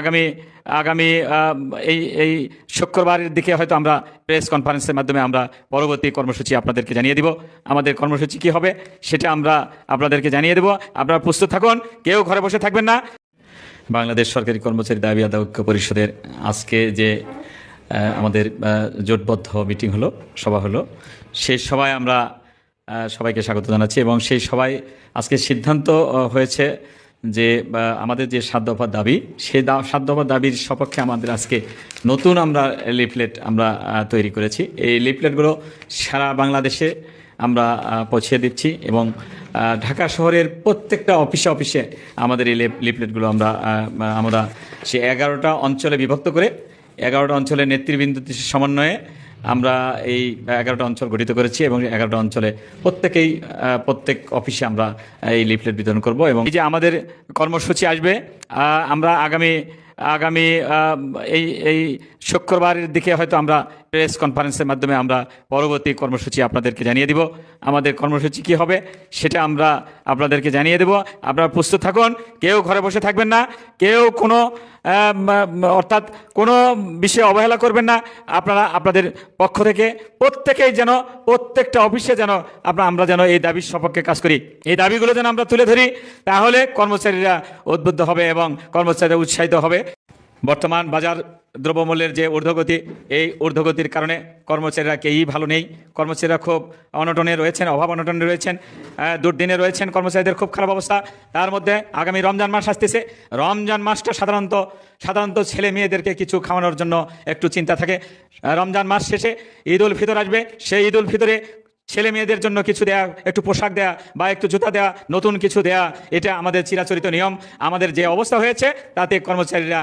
আগামী আগামী এই এই শুক্রবারের দিকে হয়তো আমরা প্রেস কনফারেন্সের মাধ্যমে আমরা পরবর্তী কর্মসূচি আপনাদেরকে জানিয়ে দিব। আমাদের কর্মসূচি কি হবে সেটা আমরা আপনাদেরকে জানিয়ে দেব। আপনারা প্রস্তুত থাকুন, কেউ ঘরে বসে থাকবেন না। বাংলাদেশ সরকারি কর্মচারী দাবি আদায় ঐক্য পরিষদের আজকে যে আমাদের জোটবদ্ধ মিটিং হলো, সভা হলো, সেই সভায় আমরা সবাইকে স্বাগত জানাচ্ছি এবং সেই সভায় আজকে সিদ্ধান্ত হয়েছে যে আমাদের যে সাত দফার দাবি সেই সাত দফার দাবির সপক্ষে আমাদের আজকে নতুন আমরা লিফলেট আমরা তৈরি করেছি। এই লিফলেটগুলো সারা বাংলাদেশে আমরা আহ, পৌঁছে দিচ্ছি এবং ঢাকা শহরের প্রত্যেকটা অফিসে অফিসে আমাদের এই লিফ- লিফলেটগুলো আমরা আমরা সে এগারোটা অঞ্চলে বিভক্ত করে এগারোটা অঞ্চলের নেতৃবৃন্দের সমন্বয়ে আমরা এই এগারোটা অঞ্চল গঠিত করেছি এবং এগারোটা অঞ্চলে প্রত্যেকেই প্রত্যেক অফিসে আমরা এই লিফলেট বিতরণ করব এবং এই যে আমাদের কর্মসূচি আসবে আমরা আগামী আগামী এই এই শুক্রবারের দিকে হয়তো আমরা প্রেস কনফারেন্সের মাধ্যমে আমরা পরবর্তী কর্মসূচি আপনাদেরকে জানিয়ে দিব। আমাদের কর্মসূচি কি হবে, সেটা আমরা আপনাদেরকে জানিয়ে দেব। আপনারা প্রস্তুত থাকুন, কেউ ঘরে বসে থাকবেন না, কেউ কোনো অর্থাৎ কোনো বিষয়ে অবহেলা করবেন না। আপনারা আপনাদের পক্ষ থেকে প্রত্যেকেই যেন, প্রত্যেকটা অফিসে যেন আপনারা, আমরা যেন এই দাবির সপক্ষে কাজ করি। এই দাবিগুলো যেন আমরা তুলে ধরি, তাহলে কর্মচারীরা উদ্বুদ্ধ হবে এবং কর্মচারীরা উৎসাহিত হবে। বর্তমান বাজার দ্রব্যমূল্যের যে ঊর্ধ্বগতি, এই ঊর্ধ্বগতির কারণে কর্মচারীরা কেউই ভালো নেই। কর্মচারীরা খুব অনটনে রয়েছেন, অভাব অনটনে রয়েছেন দুর্দিনে রয়েছেন কর্মচারীদের খুব খারাপ অবস্থা। তার মধ্যে আগামী রমজান মাস আসতেছে। রমজান মাসটা সাধারণত সাধারণত ছেলে মেয়েদেরকে কিছু খাওয়ানোর জন্য একটু চিন্তা থাকে। রমজান মাস শেষে ঈদ উল ফিতর আসবে। সেই ঈদ উল ফিতরে ছেলে মেয়েদের জন্য কিছু দেয়া, একটু পোশাক দেয়া বা একটু জুতা দেয়া, নতুন কিছু দেয়া, এটা আমাদের চিরাচরিত নিয়ম। আমাদের যে অবস্থা হয়েছে, তাতে কর্মচারীরা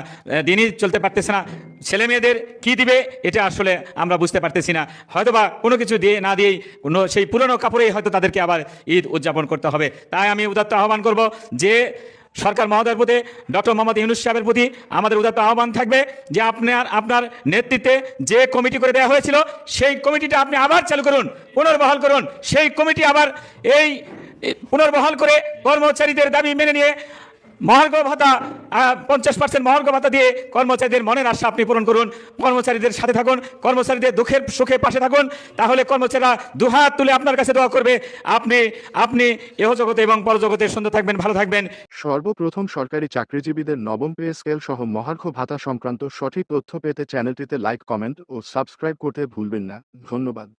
দিনই চলতে পারতেছে না। ছেলে মেয়েদের কি দিবে, এটা আসলে আমরা বুঝতে পারতেছি না। হয়তোবা কোনো কিছু দিয়ে, না দিয়েই, কোনো, সেই পুরনো কাপড়েই হয়তো তাদেরকে আবার ঈদ উদযাপন করতে হবে। তাই আমি উদাত্ত আহ্বান করব যে সরকার মহোদয়ের প্রতি, ডক্টর মোহাম্মদ ইউনুস সাহেবের প্রতি আমাদের উদাত্ত আহ্বান থাকবে যে আপনার আপনার নেতৃত্বে যে কমিটি করে দেওয়া হয়েছিল, সেই কমিটিটা আপনি আবার চালু করুন, পুনর্বহাল করুন। সেই কমিটি আবার এই পুনর্বহাল করে কর্মচারীদের দাবি মেনে নিয়ে মহার্ঘ ভাতা পঞ্চাশ পার্সেন্ট মহার্ঘ ভাতা দিয়ে কর্মচারীদের মনের আশা আপনি পূরণ করুন। কর্মচারীদের সাথে থাকুন, কর্মচারীদের দুঃখের সুখে পাশে থাকুন। তাহলে কর্মচারীরা দুহাত তুলে আপনার কাছে দোয়া করবে। আপনি আপনি এহ জগতে এবং পরজগতে সুন্দর থাকবেন, ভালো থাকবেন। সর্বপ্রথম সরকারি চাকরিজীবীদের নবম পে স্কেল সহ মহার্ঘ ভাতা সংক্রান্ত সঠিক তথ্য পেতে চ্যানেলটিতে লাইক, কমেন্ট ও সাবস্ক্রাইব করতে ভুলবেন না। ধন্যবাদ।